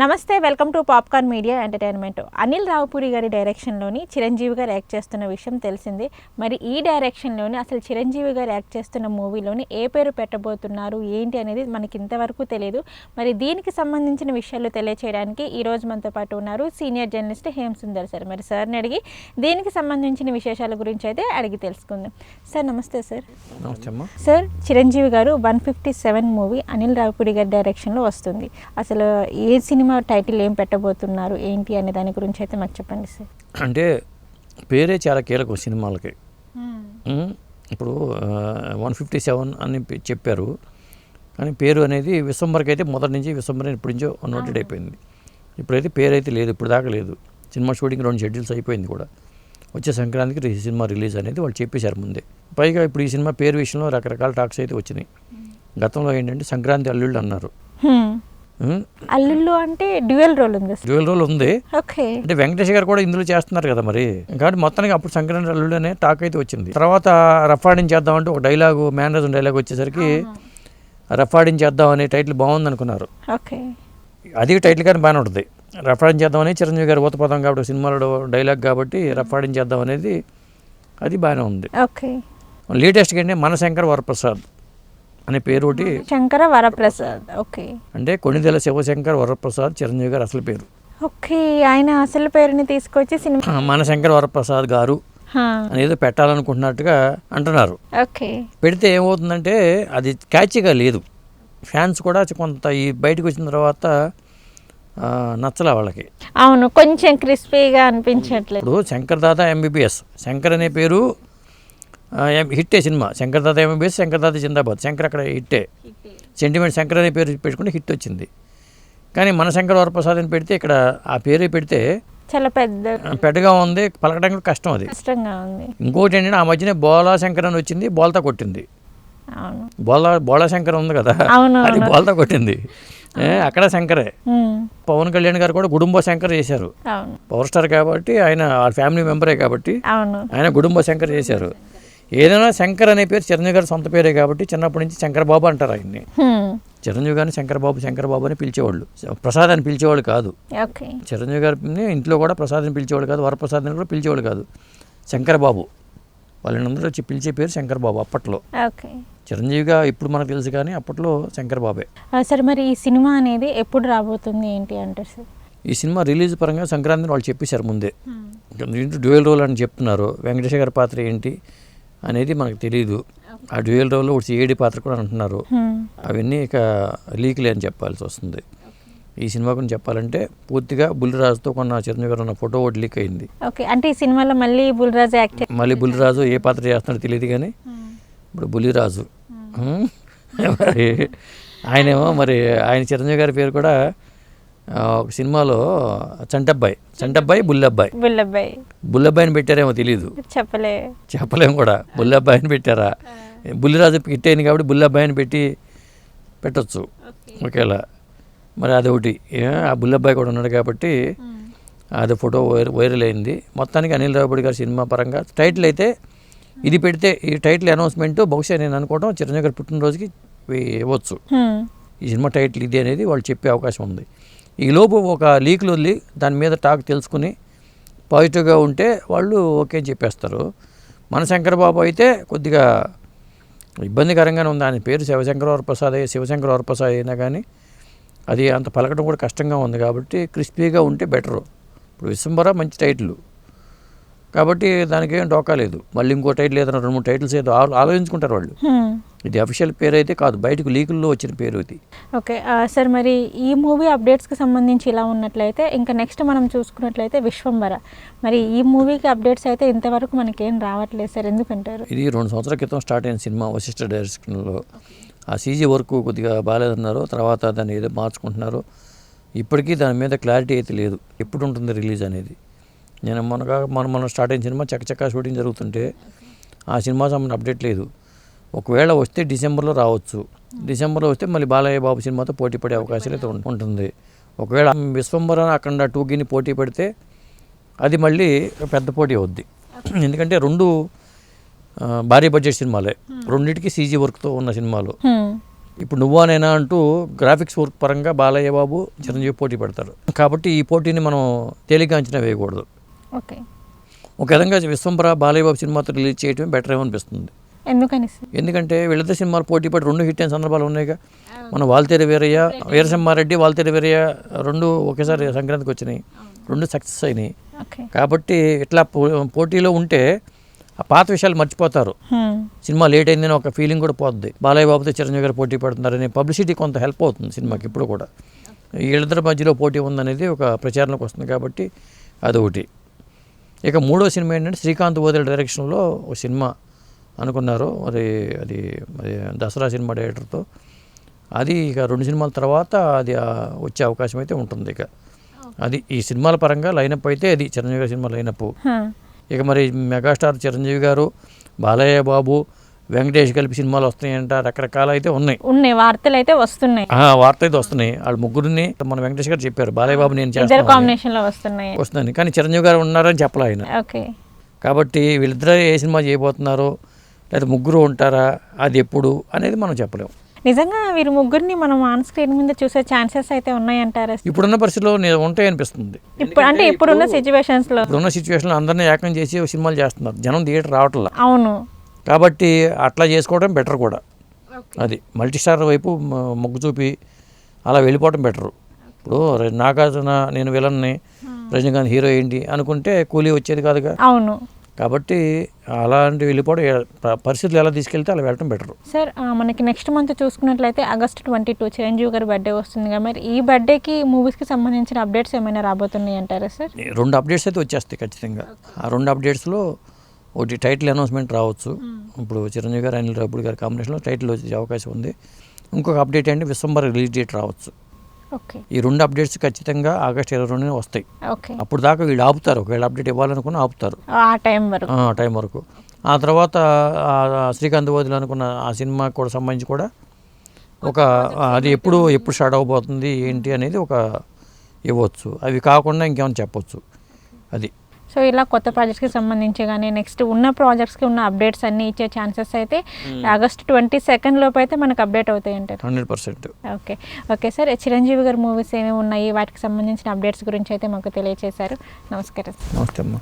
నమస్తే welcome to popcorn media entertainment. Anil Ravipudi గారి డైరెక్షన్లోని చిరంజీవి గారు యాక్ట్ చేస్తున్న విషయం తెలిసిందే. మరి ఈ డైరెక్షన్లోని అసలు చిరంజీవి గారు యాక్ట్ చేస్తున్న మూవీలోని ఏ పేరు పెట్టబోతున్నారు ఏంటి అనేది మనకి ఇంతవరకు తెలియదు మరి దీనికి సంబంధించిన విషయాలు తెలియచేయడానికి ఈ రోజు మనతో పాటు ఉన్నారు senior journalist Hem Sundar sir. మరి సార్ని అడిగి దీనికి సంబంధించిన విశేషాల గురించి అయితే అడిగి తెలుసుకుందాం. సార్ నమస్తే సార్. సార్ చిరంజీవి గారు one fifty seven movie Anil Ravipudi గారి డైరెక్షన్లో వస్తుంది. అసలు ఏ సినిమా టైటిల్ ఏం పెట్టబోతున్నారు? ఏంటి అనే దాని గురించి అయితే మాకు చెప్పండి సార్. అంటే పేరే చాలా కీలకం సినిమాలకి. ఉమ్, ఇప్పుడు వన్ ఫిఫ్టీ సెవెన్ అని చెప్పారు. కానీ పేరు అనేది విశ్వంబర్కి అయితే మొదటి నుంచి విశ్వంబర్ ఇప్పటి నుంచో నోటెడ్ అయిపోయింది. ఇప్పుడైతే పేరు అయితే లేదు ఇప్పుడు దాకా లేదు. సినిమా షూటింగ్ రెండు షెడ్యూల్స్ అయిపోయింది కూడా. వచ్చే సంక్రాంతికి ఈ సినిమా రిలీజ్ అనేది వాళ్ళు చెప్పేశారు ముందే. పైగా ఇప్పుడు ఈ సినిమా పేరు విషయంలో రకరకాల టాక్స్ అయితే వచ్చినాయి. గతంలో ఏంటంటే సంక్రాంతి అల్లుళ్ళు అన్నారు. అల్లుళ్ళు అంటే డ్యూయల్ రోల్ ఉంది డ్యూయల్ రోల్ ఉంది. ఓకే. అంటే వెంకటేష్ గారు కూడా ఇందులో చేస్తున్నారు కదా మరి. కాబట్టి మొత్తానికి అప్పుడు సంక్రాంతి అల్లుడు అనే టాక్ అయితే వచ్చింది. తర్వాత రఫాడింగ్ చేద్దామంటే ఒక డైలాగు మేనరేజ్ డైలాగ్ వచ్చేసరికి రఫాడింగ్ చేద్దాం అనే టైటిల్ బాగుంది అనుకున్నారు ఓకే. అది టైటిల్ కానీ బాగానే ఉంటుంది. రఫాడింగ్ చేద్దామని చిరంజీవి గారు ఊతపదం కాబట్టి సినిమాలో డైలాగ్ కాబట్టి రఫాడింగ్ చేద్దాం అనేది అది బాగానే ఉంది. ఓకే. లేటెస్ట్గా అంటే మనశంకర్ వరప్రసాద్. అనే పేరు ఒకటి శంకర వరప్రసాద్. ఓకే. అంటే కొణిదెల శివశంకర్ వరప్రసాద్ చిరంజీవి గారు అసలు పేరు. ఓకే ఆయన అసలు పేరుని తీసుకొచ్చి సినిమా మనశంకర్ వరప్రసాద్ గారు. అనేదో పెట్టాలనుకుంటున్నట్టుగా అంటున్నారు. ఓకే. పెడితే ఏమవుతుందంటే అది క్యాచీగా లేదు. ఫ్యాన్స్ కూడా కొంత ఈ బయటకు వచ్చిన తర్వాత నచ్చలే వాళ్ళకి. అవును కొంచెం క్రిస్పీగా అనిపించట్లేదు. ఇప్పుడు శంకర్ దాదా ఎంబీబీఎస్ శంకర్ అనే పేరు హిట్టే సినిమా. శంకర్ దాదా ఎంబీబీఎస్ శంకర్ దాదా జిందాబాద్. శంకర్ అక్కడ హిట్టే. సెంటిమెంట్ శంకర్ అనే పేరు పెట్టుకుంటే హిట్ వచ్చింది. కానీ మన శంకర్ వరప్రసాద్ అని పెడితే ఇక్కడ ఆ పేరే పెడితే చాలా పెద్ద పెద్దగా ఉంది పలకడానికి కూడా కష్టం అది. కష్టంగా ఉంది. ఇంకోటి ఏంటంటే ఆ మధ్యనే బోలా శంకర్ అని వచ్చింది బోల్తా కొట్టింది. బోలా బోళా శంకర్ ఉంది కదా? అది. బోల్తా కొట్టింది. అక్కడ శంకరే. పవన్ కళ్యాణ్ గారు కూడా గుడుంబ శంకర్ చేశారు. పవర్ స్టార్ కాబట్టి ఆయన వాళ్ళ ఫ్యామిలీ మెంబరే కాబట్టి ఆయన గుడుంబ శంకర్ చేశారు. ఏదైనా శంకర్ అనే పేరు చిరంజీవి గారి సొంత పేరే కాబట్టి చిన్నప్పటి నుంచి శంకర్ బాబు అంటారు ఆయన్ని. చిరంజీవి గారిని శంకర్ బాబు శంకర్ బాబు అని పిలిచేవాళ్ళు. ప్రసాద్ అని పిలిచేవాళ్ళు కాదు. చిరంజీవి గారిని ఇంట్లో కూడా ప్రసాద్ అని పిలిచేవాళ్ళు కాదు వరప్రసాద్ అని కూడా పిలిచేవాళ్ళు కాదు. శంకర్ బాబు. వాళ్ళందరూ వచ్చి పిలిచే పేరు శంకర్ బాబు అప్పట్లో. ఓకే. చిరంజీవిగా ఇప్పుడు మనకు తెలుసు కానీ అప్పట్లో శంకర్ బాబే. సార్ మరి ఈ సినిమా అనేది ఎప్పుడు రాబోతుంది ఏంటి అంటారు సార్? ఈ సినిమా రిలీజ్ పరంగా సంక్రాంతిని వాళ్ళు చెప్పేశారు ముందే. దీంట్లో డ్యూయల్ రోల్ అని చెప్తున్నారు. వెంకటేష్ గారి పాత్ర ఏంటి? అనేది మనకు తెలియదు ఆ డ్యూయల్ రోల్లో ఒకటి ఏడి పాత్ర కూడా అంటున్నారు. అవన్నీ ఇక లీక్లే అని చెప్పాల్సి వస్తుంది. ఈ సినిమా గురించి చెప్పాలంటే పూర్తిగా బుల్లిరాజుతో కొన్న చిరంజీవి గారు ఉన్న ఫోటో ఒకటి లీక్ అయింది. ఓకే. అంటే ఈ సినిమాలో మళ్ళీ బుల్రాజ్ యాక్ట్ మళ్ళీ బుల్లిరాజు ఏ పాత్ర చేస్తున్నాడో తెలియదు కానీ ఇప్పుడు బుల్లిరాజు? మరి ఆయనేమో మరి ఆయన చిరంజీవి గారి పేరు కూడా ఒక సినిమాలో చంటబ్బాయి చంటబ్బాయి బుల్లబ్బాయి. బుల్లబ్బాయి. బుల్లబ్బాయిని పెట్టారేమో తెలియదు చెప్పలే. చెప్పలేము కూడా. బుల్లబ్బాయిని పెట్టారా? బుల్లిరాజు హిట్ అయింది కాబట్టి బుల్లబ్బాయిని పెట్టి పెట్టొచ్చు. ఒకేలా. మరి అదొకటి. ఆ బుల్లబ్బాయి కూడా ఉన్నాడు కాబట్టి అది ఫోటో వైర్ వైరల్ అయింది. మొత్తానికి అనిల్ రావుపూడి గారి సినిమా పరంగా టైటిల్ అయితే ఇది పెడితే ఈ టైటిల్ అనౌన్స్మెంట్ బహుశా నేను అనుకోవడం చిరంజీవి గారి పుట్టినరోజుకి ఇవి ఇవ్వచ్చు. ఈ సినిమా టైటిల్ ఇది అనేది వాళ్ళు చెప్పే అవకాశం ఉంది. ఈ లోపు ఒక లీక్లు వదిలి దాని మీద టాక్ తెలుసుకుని పాజిటివ్గా ఉంటే వాళ్ళు ఓకే అని చెప్పేస్తారు. మన శంకరబాబు అయితే కొద్దిగా ఇబ్బందికరంగానే ఉంది. ఆయన పేరు శివశంకర ప్రసాద్ అయ్యే శివశంకర వరప్రసాద్ అయినా కానీ అది అంత పలకడం కూడా కష్టంగా ఉంది కాబట్టి క్రిస్పీగా ఉంటే బెటరు. ఇప్పుడు విశ్వంబర మంచి టైటిల్. కాబట్టి దానికి ఏం డోకా లేదు. మళ్ళీ ఇంకో టైటిల్ ఏదైనా రెండు మూడు టైటిల్స్ ఏదో ఆలోచించుకుంటారు వాళ్ళు. ఇది అఫీషియల్ పేరు అయితే కాదు బయటకు లీకుల్లో వచ్చిన పేరు ఇది. ఓకే సార్ మరి ఈ మూవీ అప్డేట్స్కి సంబంధించి ఇలా ఉన్నట్లయితే ఇంకా నెక్స్ట్ మనం చూసుకున్నట్లయితే విశ్వంబర. మరి ఈ మూవీకి అప్డేట్స్ అయితే ఇంతవరకు మనకేం రావట్లేదు సార్ ఎందుకంటారు? ఇది రెండు సంవత్సరాల క్రితం స్టార్ట్ అయిన సినిమా వశిష్ఠ డైరెక్షన్లో. ఆ సీజీ వర్క్ కొద్దిగా బాగాలేదన్నారు తర్వాత దాన్ని ఏదో మార్చుకుంటున్నారు. ఇప్పటికీ దాని మీద క్లారిటీ అయితే లేదు ఎప్పుడు ఉంటుంది రిలీజ్ అనేది. నేను మొన్నగా మన మనం స్టార్ట్ అయిన సినిమా చకచకా షూటింగ్ జరుగుతుంటే ఆ సినిమా సంబంధించిన అప్డేట్ లేదు. ఒకవేళ వస్తే డిసెంబర్లో రావచ్చు. డిసెంబర్లో వస్తే మళ్ళీ బాలయ్య బాబు సినిమాతో పోటీ పడే అవకాశాలు అయితే ఉంటుంది. ఒకవేళ విశ్వంబర అఖండ టూకిని పోటీ పెడితే అది మళ్ళీ పెద్ద పోటీ అవుద్ది. ఎందుకంటే రెండు భారీ బడ్జెట్ సినిమాలే. రెండింటికి సీజీ వర్క్తో ఉన్న సినిమాలు. ఇప్పుడు నువ్వా నేనా అంటూ గ్రాఫిక్స్ వర్క్ పరంగా బాలయ్య బాబు చిరంజీవి పోటీ పడతారు. కాబట్టి ఈ పోటీని మనం తేలిక అంచనా వేయకూడదు. ఓకే. ఒక విధంగా విశ్వంబర బాలయ్య బాబు సినిమాతో రిలీజ్ చేయడం బెటర్ ఏమనిపిస్తుంది ఎందుకని ఎందుకంటే వీళ్ళిద్దరు సినిమాలు పోటీ పడి రెండు హిట్ అయిన సందర్భాలు ఉన్నాయిగా. మన వాల్తేరి వీరయ్య వీరసింహారెడ్డి వాల్తేరి వీరయ్య రెండు ఒకేసారి సంక్రాంతికి వచ్చినాయి. రెండు సక్సెస్ అయినాయి. కాబట్టి ఇట్లా పో- పోటీలో ఉంటే ఆ పాత విషయాలు మర్చిపోతారు. సినిమా లేట్ అయిందని ఒక ఫీలింగ్ కూడా పోతుంది బాలయ్య బాబుతో చిరంజీవి గారు పోటీ పడుతున్నారనే పబ్లిసిటీ కొంత హెల్ప్ అవుతుంది సినిమాకి ఇప్పుడు కూడా. వీళ్ళిద్దరి మధ్యలో పోటీ ఉందనేది ఒక ప్రచారంలోకి వస్తుంది కాబట్టి అదొకటి. ఇక మూడో సినిమా ఏంటంటే శ్రీకాంత్ ఓదెల డైరెక్షన్లో ఒక సినిమా. అనుకున్నారు. మరి అది అది దసరా సినిమా డైరెక్టర్తో. అది ఇక రెండు సినిమాల తర్వాత అది వచ్చే అవకాశం అయితే ఉంటుంది ఇక. అది ఈ సినిమాల పరంగా లైనప్ అయితే అది చిరంజీవి గారి సినిమా లైనప్. ఇక మరి మెగాస్టార్ చిరంజీవి గారు బాలయ్య బాబు వెంకటేష్ కలిపి సినిమాలు వస్తున్నాయంట రకరకాలు అయితే ఉన్నాయి. ఉన్నాయి. వార్తలు అయితే వస్తున్నాయి. వార్త అయితే వస్తున్నాయి. వాళ్ళ ముగ్గురిని మన వెంకటేష్ గారు చెప్పారు. బాలయ్య బాబు నేను చేస్తాను కాంబినేషన్లో వస్తున్నాయి. వస్తుందని కానీ చిరంజీవి గారు ఉన్నారని చెప్పలే ఆయన. ఓకే. కాబట్టి వీళ్ళిద్దరూ ఏ సినిమా చేయబోతున్నారో లేదా ముగ్గురు ఉంటారా? అది ఎప్పుడు? అనేది మనం చెప్పలేము నిజంగా వీరు ముగ్గురిని మనం ఆన్ స్క్రీన్ మీద చూసే ఛాన్సెస్ అయితే ఉన్నాయంటారా? ఇప్పుడున్న పరిస్థితిలో ఉంటాయి అనిపిస్తుంది ఇప్పుడు అంటే ఇప్పుడున్న సిచ్యువేషన్స్లో. ఇప్పుడున్న సిచ్యువేషన్లో అందరినీ ఏకం చేసి సినిమాలు చేస్తున్నారు. జనం థియేటర్ రావట్లా. అవును. కాబట్టి అట్లా చేసుకోవడం బెటర్ కూడా. అది మల్టీ స్టార్ వైపు మొగ్గు చూపి అలా వెళ్ళిపోవడం బెటరు. ఇప్పుడు నాగార్జున నేను విలన్ని రజనీకాంత్ హీరో ఏంటి అనుకుంటే కూలీ వచ్చేది కాదుగా? అవును. కాబట్టి అలాంటి వెళ్ళిపోవడం పరిస్థితులు ఎలా తీసుకెళ్తే అలా వెళ్ళడం బెటరు. సార్ మనకి నెక్స్ట్ మంత్ చూసుకున్నట్లయితే ఆగస్ట్ ట్వంటీ టూ చిరంజీవి గారి బర్త్డే వస్తుంది కదా మరి ఈ బర్త్డేకి మూవీస్కి సంబంధించిన అప్డేట్స్ ఏమైనా రాబోతున్నాయి అంటారా సార్? రెండు అప్డేట్స్ అయితే వచ్చేస్తాయి ఖచ్చితంగా. ఆ రెండు అప్డేట్స్లో ఒకటి టైటిల్ అనౌన్స్మెంట్ రావచ్చు. ఇప్పుడు చిరంజీవి గారు అనిల్ రాపుడి గారి కాంబినేషన్లో టైటిల్ వచ్చే అవకాశం ఉంది. ఇంకొక అప్డేట్ ఏంటి? విశ్వంబర్ రిలీజ్ డేట్ రావచ్చు. ఈ రెండు అప్డేట్స్ ఖచ్చితంగా ఆగస్ట్ ఇరవై రెండున వస్తాయి. ఓకే. అప్పుడు దాకా వీళ్ళు ఆపుతారు. ఒకవేళ అప్డేట్ ఇవ్వాలనుకున్న ఆపుతారు. ఆ టైం వరకు. ఆ టైం వరకు. ఆ తర్వాత శ్రీకాంత్ వదిలి అనుకున్న ఆ సినిమాకి కూడా సంబంధించి కూడా ఒక అది ఎప్పుడు ఎప్పుడు స్టార్ట్ అవబోతుంది ఏంటి అనేది ఒక ఇవ్వచ్చు. అవి కాకుండా ఇంకేమైనా చెప్పొచ్చు. అది. సో ఇలా కొత్త ప్రాజెక్ట్స్కి సంబంధించి కానీ నెక్స్ట్ ఉన్న ప్రాజెక్ట్స్కి ఉన్న అప్డేట్స్ అన్నీ ఇచ్చే ఛాన్సెస్ అయితే ఆగస్ట్ ట్వంటీ సెకండ్ లోపు అయితే మనకు అప్డేట్ అవుతాయి అంటారు hundred percent. Okay. Okay sir Chiranjeevi గారి మూవీస్ ఏమేమి ఉన్నాయి? వాటికి సంబంధించిన అప్డేట్స్ గురించి అయితే మాకు తెలియజేశారు నమస్కారం నమస్తే అమ్మా.